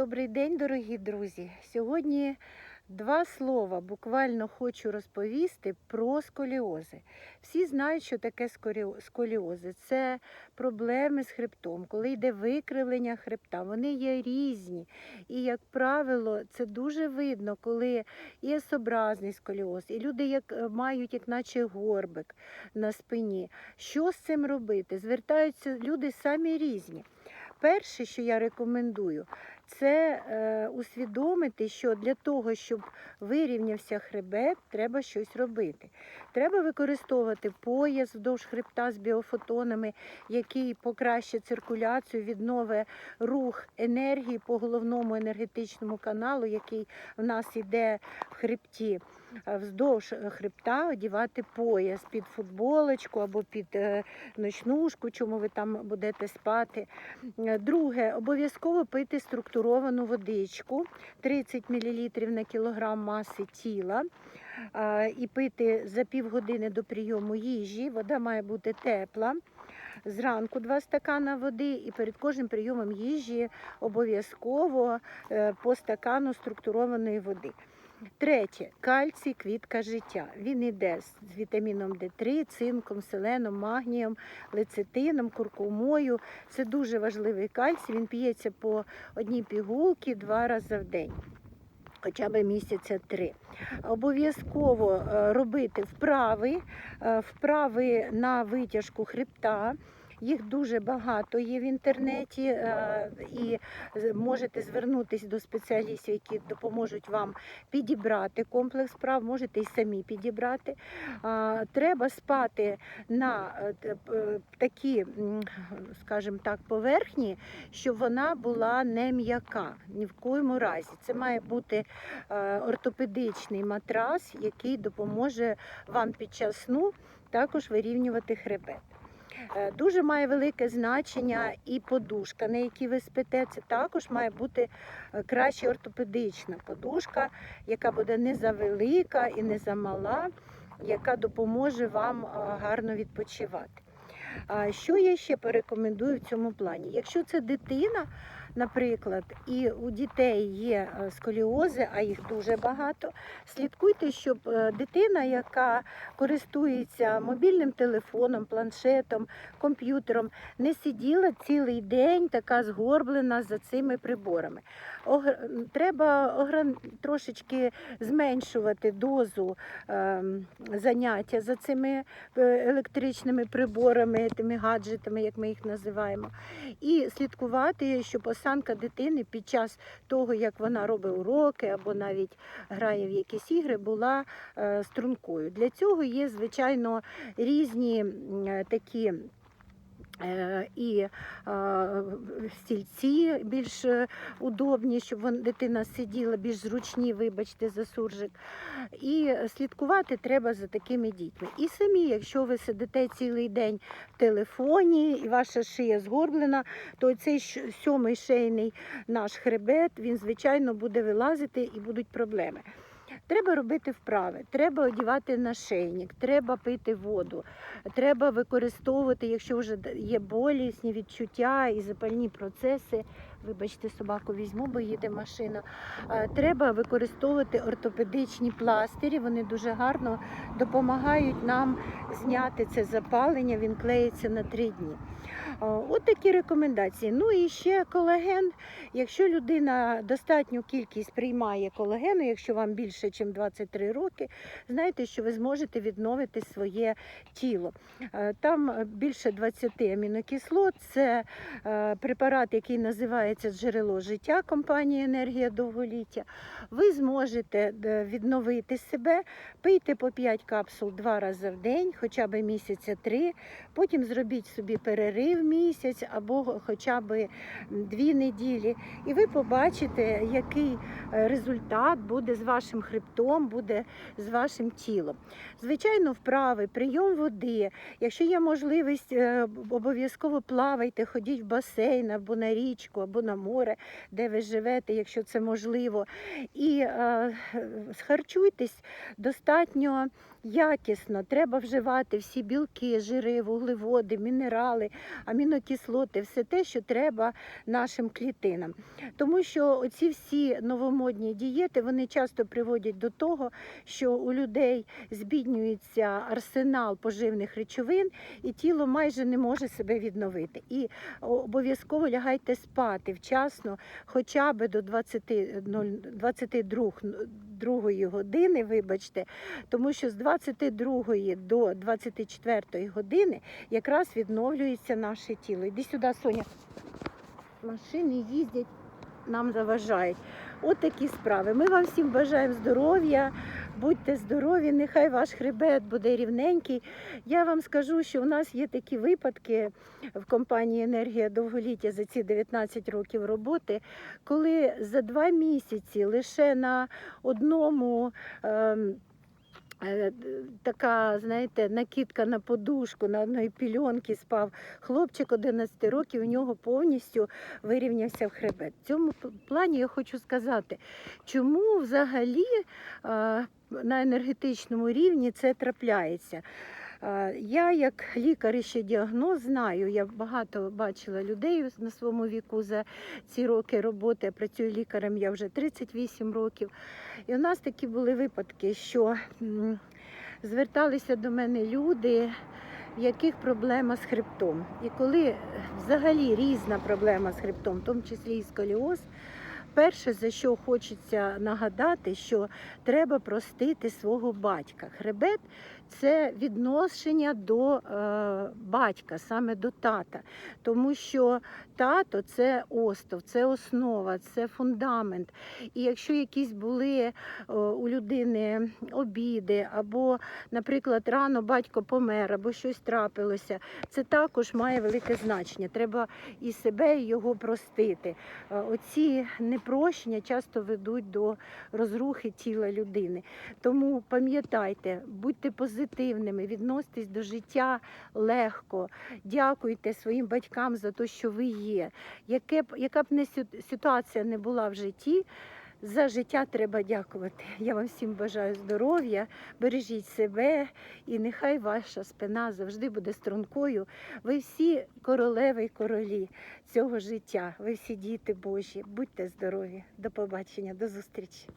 Добрий день, дорогі друзі. Сьогодні два слова буквально хочу розповісти про сколіози. Всі знають, що таке сколіози. Це проблеми з хребтом, коли йде викривлення хребта. Вони є різні. І, як правило, це дуже видно, коли є S-образний сколіоз, і люди як, е, мають, як наче горбик на спині. Що з цим робити? Звертаються люди самі різні. Перше, що я рекомендую, це е, усвідомити, що для того, щоб вирівнявся хребет, треба щось робити. Треба використовувати пояс вздовж хребта з біофотонами, який покращить циркуляцію, відновить рух енергії по головному енергетичному каналу, який в нас іде в хребті. Е, Вздовж е, хребта одівати пояс під футболочку або під е, ночнушку, чому ви там будете спати. Друге, обов'язково пити структуровану водичку 30 мл на кілограм маси тіла. І пити за півгодини до прийому їжі. Вода має бути тепла. Зранку два стакана води, і перед кожним прийомом їжі обов'язково по стакану структурованої води. Третє кальцій квітка життя. Він іде з вітаміном Д3, цинком, селеном, магнієм, лецитином, куркумою. Це дуже важливий кальцій. Він п'ється по одній пігулці два рази в день. Хоча б місяця три. Обов'язково е, робити вправи, е, вправи на витяжку хребта. Їх дуже багато є в інтернеті, е, і можете звернутися до спеціалістів, які допоможуть вам підібрати комплекс вправ, можете й самі підібрати. Треба спати на е, такі, скажімо так, поверхні, щоб вона була не м'яка. Ні в коєму разі. Це має бути е, ортопедичний матрас, який допоможе вам під час сну також вирівнювати хребет. Е, Дуже має велике значення і подушка, на якій ви спите. Це також має бути е, краще ортопедична подушка, яка буде не завелика і не замала, яка допоможе вам е, гарно відпочивати. А Що я ще порекомендую в цьому плані? Якщо це дитина, наприклад, і у дітей є е, сколіози, а їх дуже багато, слідкуйте, щоб е, дитина, яка користується мобільним телефоном, планшетом, комп'ютером, не сиділа цілий день така згорблена за цими приборами. Треба трошечки зменшувати дозу ем, заняття за цими е, електричними приборами, тими гаджетами, як ми їх називаємо, і слідкувати, щоб осанка дитини під час того, як вона робить уроки або навіть грає в якісь ігри, була е, стрункою. Для цього є, звичайно, різні е, такі. Е, І е, стільці більш е, удобні, щоб дитина сиділа, більш зручні, вибачте, за суржик. І слідкувати треба за такими дітьми. І самі, якщо ви сидите цілий день в телефоні і ваша шия згорблена, то цей сьомий шейний наш хребет, він, звичайно, буде вилазити і будуть проблеми. Треба робити вправи, треба одягати нашийник, треба пити воду, треба використовувати, якщо вже є болісні відчуття і запальні процеси. Вибачте, собаку візьму, бо їде машина. Е, Треба використовувати ортопедичні пластирі. Вони дуже гарно допомагають нам зняти це запалення. Він клеїться на три дні. О, От такі рекомендації. Ну і ще колаген. Якщо людина достатню кількість приймає колагену, якщо вам більше, ніж 23 роки, знайте, що ви зможете відновити своє тіло. Е, Там е, більше 20 амінокислот. Це е, препарат, який називається джерело життя компанії Енергія довголіття. Ви зможете е, відновити себе, пийте по 5 капсул два рази в день, хоча б місяця три. Потім зробіть собі перерив місяць або хоча б дві неділі. І ви побачите, який е, результат буде з вашим хребтом, буде з вашим тілом. Звичайно, вправи, прийом води. Якщо є можливість, е, обов'язково плавайте, ходіть в басейн або на річку, або або на море, де ви живете, якщо це можливо. І е, харчуйтесь достатньо якісно. Треба вживати всі білки, жири, вуглеводи, мінерали, амінокислоти, все те, що треба нашим клітинам. Тому що оці всі новомодні дієти вони часто приводять до того, що у людей збіднюється арсенал поживних речовин, і тіло майже не може себе відновити. І обов'язково лягайте спати вчасно, хоча б до 20, 22 другої години, вибачте, тому що з 22 до 24 години якраз відновлюється наше тіло. Іди сюди, Соня. Машини їздять, нам заважають. От такі справи. Ми вам всім бажаємо здоров'я, будьте здорові, нехай ваш хребет буде рівненький. Я вам скажу, що у нас є такі випадки в компанії Енергія довголіття за ці 19 років роботи, коли за два місяці лише на одному. ем, е, Така, знаєте, накидка на подушку, на одної пільонки спав хлопчик 11 років, у нього повністю вирівнявся в хребет. В цьому плані я хочу сказати, чому взагалі е, на енергетичному рівні це трапляється. Е, Я, як лікар ще діагноз, знаю, я багато бачила людей на своєму віку за ці роки роботи. Я працюю лікарем, я вже 38 років. І у нас такі були випадки, що зверталися до мене люди, в яких проблема з хребтом. І коли взагалі різна проблема з хребтом, в тому числі і сколіоз, перше, за що хочеться нагадати, що треба простити свого батька. Хребет це відношення до е, батька, саме до тата. Тому що тато це остов, це основа, це фундамент. І якщо якісь були е, у людини обіди, або, наприклад, рано батько помер, або щось трапилося, це також має велике значення. Треба і себе, і його простити. Е, Оці непрощення часто ведуть до розрухи тіла людини. Тому пам'ятайте, будьте позитивними, відноситесь до життя легко, дякуйте своїм батькам за те, що ви є. Яке б, яка б не ситуація не була в житті, за життя треба дякувати. Я вам всім бажаю здоров'я, бережіть себе, і нехай ваша спина завжди буде стрункою. Ви всі королеви і королі цього життя. Ви всі діти Божі. Будьте здорові. До побачення, до зустрічі.